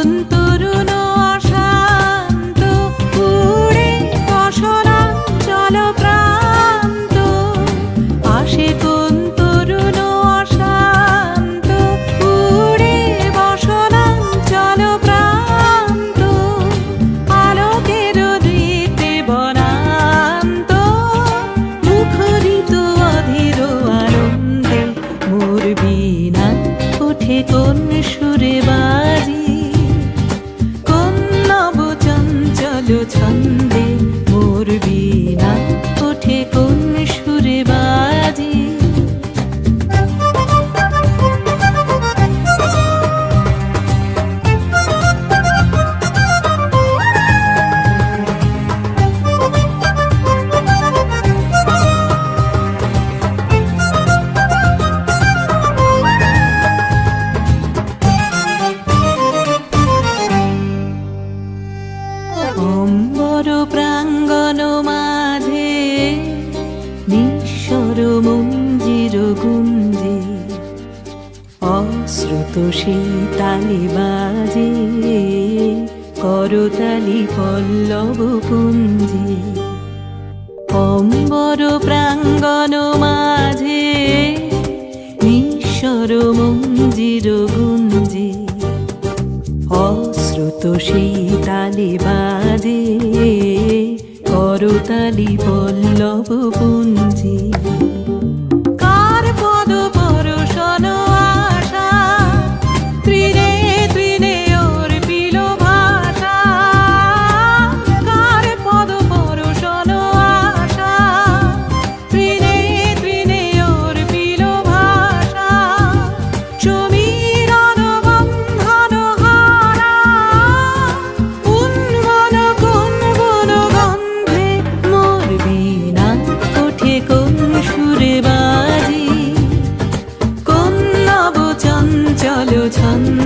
আসে ছন্দে অম্বর প্রাঙ্গণ মাঝে, নিঃস্বর মঞ্জির গুঞ্জে অশ্রুত সেই তালি বাজে, করতালি পল্লব পুঞ্জে। অম্বর প্রাঙ্গণ মাঝে, নিঃস্বর মঞ্জির গুঞ্জে অশ্রুত সেই বাজে। করতালি পল্লব পুঞ্জি।